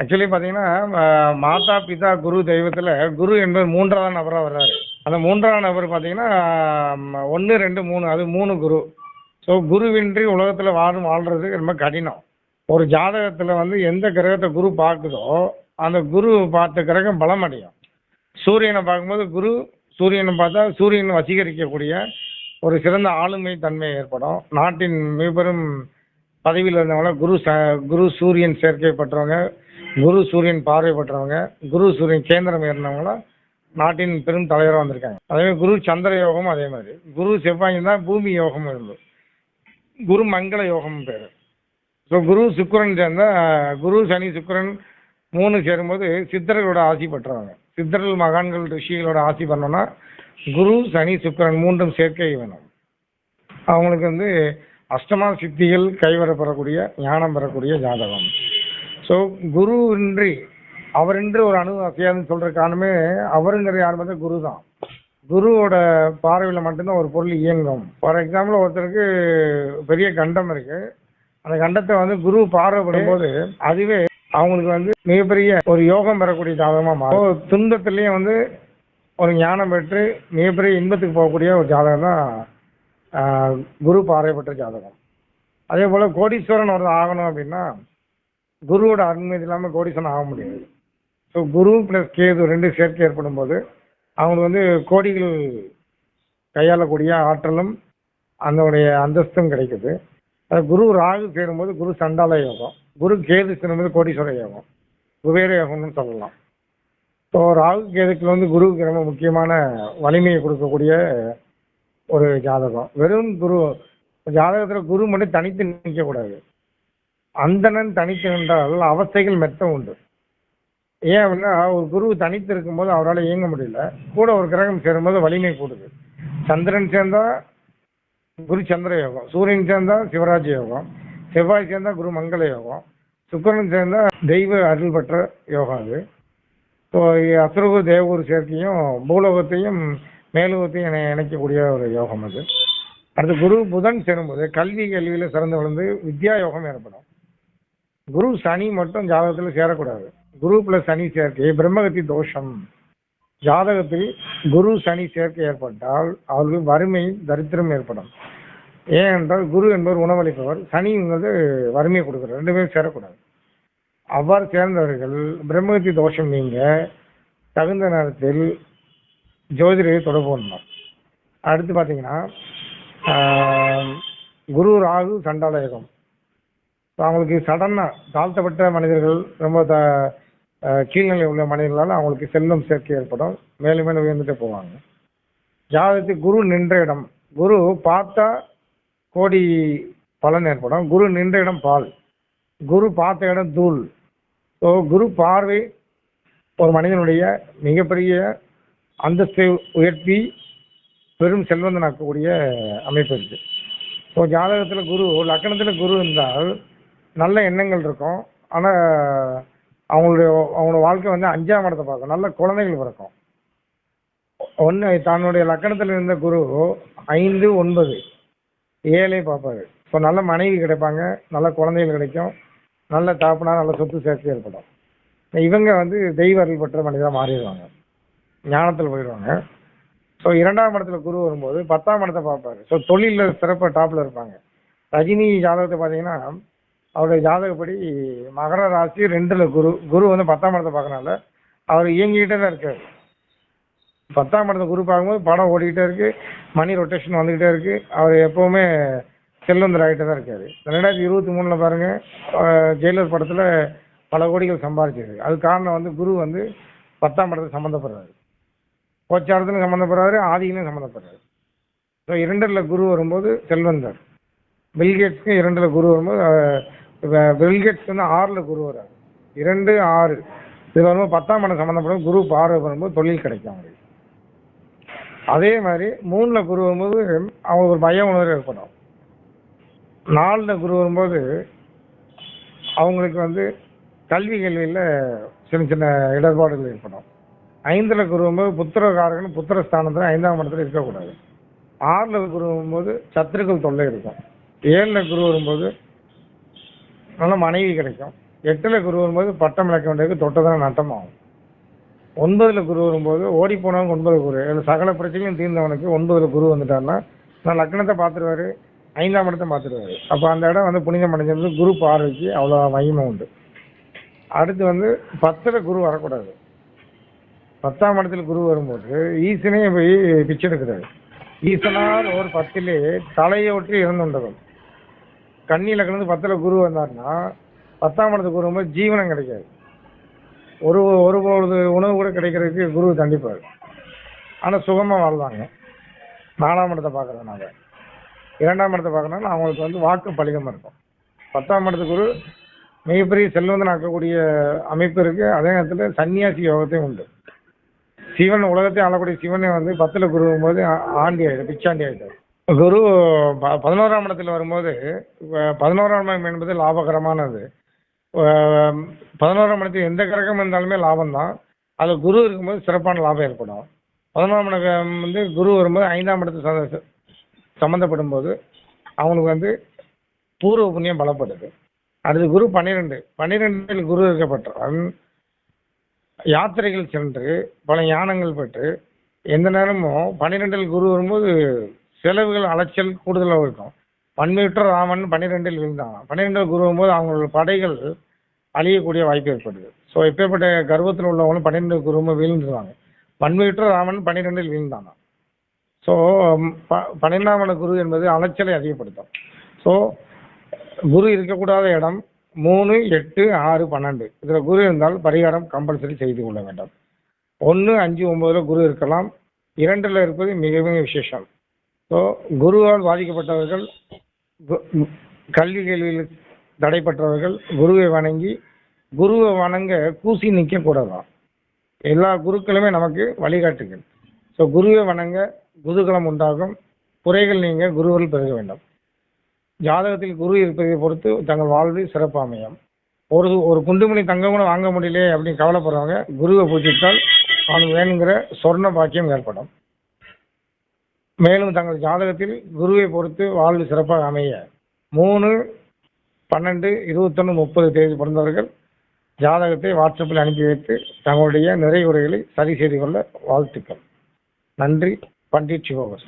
Actually பார்த்தீங்கன்னா மாதா பிதா குரு தெய்வத்தில் குரு என்பது மூன்றாவது நபராக வர்றாரு. அந்த மூன்றாவது நபர் பார்த்தீங்கன்னா ஒன்று ரெண்டு மூணு அது மூணு குரு. ஸோ குருவின்றி உலகத்தில் வாழும் வாழ்கிறது ரொம்ப கடினம். ஒரு ஜாதகத்தில் வந்து எந்த கிரகத்தை குரு பார்க்குதோ அந்த குரு பார்த்த கிரகம் பலம் அடையும். சூரியனை பார்க்கும்போது குரு சூரியனை பார்த்தா சூரியன் வசீகரிக்கக்கூடிய ஒரு சிறந்த ஆளுமை தன்மை ஏற்படும். நாட்டின் மிகப்பெரும் பதவியில் இருந்தவங்களாம் குரு ச குரு சூரியன் சேர்க்கை பெற்றவங்க குரு சூரியன் பார்வை பெற்றவங்க குரு சூரியன் கேந்திரம் ஏறினவங்களாம் நாட்டின் பெரும் தலைவராக வந்திருக்காங்க. அதே மாதிரி குரு சந்திர யோகம் அதே மாதிரி. குரு செவ்வாய் தான் பூமி யோகம் இருந்தது குரு மங்கள யோகம் பேர். ஸோ குரு சுக்கரன் சேர்ந்தால் குரு சனி சுக்கரன் மூணு சேரும்போது சித்தர்களோட ஆசி பெற்றவங்க. சித்தர்கள் மகான்கள் ரிஷிகளோட ஆசி பண்ணோன்னா குரு சனி சுக்கரன் மூன்றும் சேர்க்கை வேணும். அவங்களுக்கு வந்து அஷ்டமா சித்திகள் கைவர பெறக்கூடிய ஞானம் பெறக்கூடிய ஜாதகம். ஸோ குரு இன்றி அவரின்றி ஒரு அணு அசையாதுன்னு சொல்ற காரணமே அவருங்கிற யார் பார்த்தா குரு தான் குருவோட பார்வையில் மட்டும்தான் ஒரு பொருள் இயங்கும். ஃபார் எக்ஸாம்பிள் ஒருத்தருக்கு பெரிய கண்டம் இருக்கு. அந்த கண்டத்தை வந்து குரு பார்வைப்படும் போது அதுவே அவங்களுக்கு வந்து மிகப்பெரிய ஒரு யோகம் பெறக்கூடிய ஜாதகமாக மாறும். துன்பத்துலேயும் வந்து ஒரு ஞானம் பெற்று மிகப்பெரிய இன்பத்துக்கு போகக்கூடிய ஒரு ஜாதகம் தான் குரு பார்வை பெற்ற ஜாதகம். அதே போல் கோடீஸ்வரன் ஒரு ஆகணும் அப்படின்னா குருவோட அனுமதி இல்லாமல் கோடீஸ்வரன் ஆக முடியாது. ஸோ குரு ப்ளஸ் கேது ரெண்டு சேர்க்கை ஏற்படும் போது அவங்களுக்கு வந்து கோடிகள் கையாளக்கூடிய ஆற்றலும் அதனுடைய அந்தஸ்தும் கிடைக்குது. குரு ராகு சேரும்போது குரு சண்டால யோகம் குரு கேது சேரும்போது கோடீஸ்வர யோகம் குபேர யோகம்னு சொல்லலாம். ஸோ ராகு கேதுக்கு வந்து குருவுக்கு ரொம்ப முக்கியமான வலிமையை கொடுக்கக்கூடிய ஒரு ஜாதகம். வெறும் குரு ஜாதகத்தில் குரு மட்டும் தனித்து நிற்கக்கூடாது அந்தணன் தனித்து நின்றால் அவஸ்தைகள் மெத்த உண்டு. ஏன் அப்படின்னா ஒரு குரு தனித்து இருக்கும்போது அவரால் இயங்க முடியல. கூட ஒரு கிரகம் சேரும்போது வலிமை கூடுது. சந்திரன் சேர்ந்தா குரு சந்திர யோகம் சூரியன் சேர்ந்தா சிவராஜ் யோகம் செவ்வாய் சேர்ந்தா குரு மங்கள யோகம் சுக்கிரன் சேர்ந்தா தெய்வ அருள் பெற்ற யோகம் அது. ஸோ அசுரகு தேவகுரு சேர்க்கையும் பூலோகத்தையும் மேலோகத்தையும் இணை இணைக்கக்கூடிய ஒரு யோகம் அது. அடுத்து குரு புதன் சேரும்போது கல்வி கல்வியில் சிறந்து விழுந்து வித்யா யோகம் ஏற்படும். குரு சனி மட்டும் ஜாதகத்தில் சேரக்கூடாது. குரு பிளஸ் சனி சேர்க்கை பிரம்மகத்தி தோஷம். ஜாதகத்தில் குரு சனி சேர்க்கை ஏற்பட்டால் அவர்களுக்கு வறுமை தரித்திரம் ஏற்படும். ஏனென்றால் குரு என்பவர் உணவளிப்பவர் சனிங்கிறது வறுமையை கொடுக்குறார். ரெண்டு பேரும் சேரக்கூடாது. அவ்வாறு சேர்ந்தவர்கள் பிரம்மகத்தி தோஷம் நீங்க தகுந்த நேரத்தில் ஜோதிடரை தொடர்பு கொண்டார் அடுத்து பார்த்தீங்கன்னா குரு ராகு சண்டாலயகம் அவங்களுக்கு சடனாக தாழ்த்தப்பட்ட மனிதர்கள் ரொம்ப த கீழ்நிலை உள்ள மனிதர்களால் அவங்களுக்கு செல்வம் சேர்க்கை ஏற்படும். மேலும் மேலும் உயர்ந்துட்டே போவாங்க. ஜாதகத்துக்கு குரு நின்ற இடம் குரு பார்த்தா கோடி பலன் ஏற்படும். குரு நின்ற இடம் பால். குரு பார்த்த இடம் தூள். ஸோ குரு பார்வை ஒரு மனிதனுடைய மிகப்பெரிய அந்தஸ்தை உயர்த்தி பெரும் செல்வந்தனாக்கக்கூடிய அமைப்பு இருக்குது ஸோ ஜாதகத்தில் குரு லக்கணத்தில் குரு இருந்தால் நல்ல எண்ணங்கள் இருக்கும். ஆனால் அவங்களுடைய அவங்களோட வாழ்க்கை வந்து அஞ்சாம் இடத்தை பார்க்கும். நல்ல குழந்தைகள் பிறக்கும். ஒன்று தன்னுடைய லக்கணத்தில் இருந்த குரு ஐந்து ஒன்பது ஏழை பார்ப்பாரு. ஸோ நல்ல மனைவி கிடைப்பாங்க. நல்ல குழந்தைகள் கிடைக்கும். நல்ல தாப்புனா நல்ல சொத்து சேர்த்து ஏற்படும். இவங்க வந்து தெய்வ அருள் பெற்ற மனிதராக மாறிடுவாங்க. ஞானத்தில் போயிடுவாங்க. ஸோ இரண்டாம் இடத்துல குரு வரும்போது பத்தாம் இடத்தை பார்ப்பாரு. ஸோ தொழிலில் சிறப்பாக டாப்பில் இருப்பாங்க. ரஜினி ஜாதகத்தை பார்த்தீங்கன்னா அவருடைய ஜாதகப்படி மகர ராசி ரெண்டுல குரு குரு வந்து பத்தாம் இடத்தை பார்க்கறனால அவர் இயங்கிக்கிட்டே தான் இருக்காரு. பத்தாம் இடத்தை குரு பார்க்கும்போது படம் ஓடிக்கிட்டே இருக்கு மணி ரொட்டேஷன் வந்துக்கிட்டே இருக்கு அவர் எப்பவுமே செல்வந்தர் ஆகிட்டே தான் இருக்காரு. ரெண்டாயிரத்தி இருபத்தி மூணில் பாருங்க ஜெயிலர் படத்தில் பல கோடிகள் சம்பாதிச்சிருக்கு அது காரணம் வந்து குரு வந்து பத்தாம் இடத்துல சம்மந்தப்படுறாரு கோச்சாரத்திலும் சம்மந்தப்படுறாரு ஆதியிலும் சம்மந்தப்படுறாரு ஸோ இரண்டில் குரு வரும்போது செல்வந்தர். பில்கேட்ஸ்க்கும் இரண்டில் குரு வரும்போது இப்ப வந்து ஆறில் குரு வராரு இரண்டு ஆறு. இது வரும்போது பத்தாம் இடம் சம்மந்தப்படும் குரு பார்வை வரும்போது தொழில் கிடைக்கும் அவங்களுக்கு அதே மாதிரி மூணில் குரு வரும்போது அவங்களுக்கு ஒரு பய உணர்வு ஏற்படும். நாலில் குரு வரும்போது அவங்களுக்கு வந்து கல்வி கல்வியில் சின்ன சின்ன இடர்பாடுகள் ஏற்படும். ஐந்தில் குரு வரும்போது புத்திரகாரகன் புத்திர ஸ்தானத்தில் ஐந்தாம் இடத்துல இருக்கக்கூடாது. ஆறில் குரு வரும்போது சத்துருக்கள் தொல்லை இருக்கும். ஏழில் குரு வரும்போது நல்ல மனைவி கிடைக்கும். எட்டில் குரு வரும்போது பட்டம் இழக்க வேண்டியது தொட்டதான் நட்டமாகும். ஒன்பதில் குரு வரும்போது ஓடி போனவங்க ஒன்பது குரு. இதில் சகல பிரச்சனையும் தீர்ந்தவனுக்கு ஒன்பதில் குரு வந்துட்டாருன்னா நான் லக்னத்தை பார்த்துருவாரு ஐந்தாம் இடத்தை பார்த்துருவாரு. அப்போ அந்த இடம் வந்து புனிதம் அடைஞ்சிருந்து குரு பார்வைக்கு அவ்வளோ மகிமை உண்டு. அடுத்து வந்து பத்தில் குரு வரக்கூடாது. பத்தாம் இடத்துல குரு வரும்போது ஈசனே போய் பிச்சை எடுக்கிறாரு. ஈசனார் ஒரு பத்திலே தலையை ஒற்றி இறந்துண்டதும் கண்ணியில் கலந்து பத்தில் குரு வந்தாருன்னா பத்தாம் இடத்துக்கு குரு வரும்போது ஜீவனம் கிடைக்காது. ஒரு ஒரு பொழுது உணவு கூட கிடைக்கிறதுக்கு குரு தண்டிப்பார். ஆனால் சுகமாக வாழ்வாங்க நாலாம் இடத்தை நாங்கள் இரண்டாம் இடத்தை பார்க்கறதுனால அவங்களுக்கு வந்து வாக்கு பலிதமாக இருக்கும். பத்தாம் இடத்து குரு மிகப்பெரிய செல்வந்தன் ஆக்கக்கூடிய அமைப்பு இருக்குது அதே நேரத்தில் சன்னியாசி யோகத்தையும் உண்டு. சிவன் உலகத்தை ஆளக்கூடிய சிவனை வந்து பத்தில் குருவும் போது ஆ- ஆண்டி ஆயிடும் பிச்சாண்டி ஆகிட்டார் குரு ப- பதினோராம் இடத்துல வரும்போது பதினோராம் இடம் என்பது லாபகரமானது. பதினோராம் இடத்துல எந்த கிரகம் இருந்தாலுமே லாபம் தான் அது குரு இருக்கும்போது சிறப்பான லாபம் ஏற்படும். பதினோராம் இடம் வந்து குரு வரும்போது ஐந்தாம் இடத்து சம்மந்தப்படும் போது அவங்களுக்கு வந்து பூர்வ புண்ணியம் பலப்படுது. அடுத்து குரு பன்னிரெண்டு. பன்னிரெண்டில் குரு இருக்கப்பட்டவன் யாத்திரைகள் சென்று பல ஞானங்கள் பெற்று எந்த நேரமும் பன்னிரெண்டில் குரு வரும்போது செலவுகள் அலைச்சல் கூடுதலாக இருக்கும். பன்மையுற்ற ராமன் பன்னிரெண்டில் விழுந்தான். பன்னிரெண்டில் குருவும் போது அவங்களோட படைகள் அழியக்கூடிய வாய்ப்பு ஏற்படுது. ஸோ எப்பேற்பட்ட கர்வத்தில் உள்ளவங்களும் பன்னிரெண்டு குருவும் வீழ்ந்துருவாங்க. பன்மையுற்ற ராமன் பன்னிரெண்டில் வீழ்ந்தானா. ஸோ ப பன்னிரெண்டாம் குரு என்பது அலைச்சலை அதிகப்படுத்தும். ஸோ குரு இருக்கக்கூடாத இடம் மூணு எட்டு ஆறு பன்னெண்டு. இதில் குரு இருந்தால் பரிகாரம் கம்பல்சரி செய்து கொள்ள வேண்டும். ஒன்று அஞ்சு ஒம்பதில் குரு இருக்கலாம். இரண்டில் இருப்பது மிகவும் விசேஷம். ஸோ குருவால் பாதிக்கப்பட்டவர்கள் கு- கல்வி கேள்வியில் தடைப்பட்டவர்கள் குருவை வணங்கி குருவை வணங்க கூசி நிற்கக்கூடாதான் எல்லா குருக்களுமே நமக்கு வழிகாட்டுகள். ஸோ குருவை வணங்க குதூகலம் உண்டாகும். குறைகள் நீங்கள் குருவில் பெருக வேண்டும். ஜாதகத்தில் குரு இருப்பதை பொறுத்து தங்கள் வாழ்வு சிறப்பு அமையும். ஒரு ஒரு குண்டுமணி தங்கம் கூட வாங்க முடியலையே அப்படின்னு கவலைப்படுறவங்க குருவை பூஜித்தால் அவனுக்கு வேணுங்கிற சொர்ண பாக்கியம் ஏற்படும். மேலும் தங்கள் ஜாதகத்தில் குருவை பொறுத்து வாழ்வு சிறப்பாக அமைய மூணு பன்னெண்டு இருபத்தொன்று முப்பது தேதி பிறந்தவர்கள் ஜாதகத்தை வாட்ஸ்அப்பில் அனுப்பி வைத்து தங்களுடைய நிறைவுரைகளை சரி செய்து கொள்ள வாழ்த்துக்கள். நன்றி. பண்டிட் சிவபாஸ்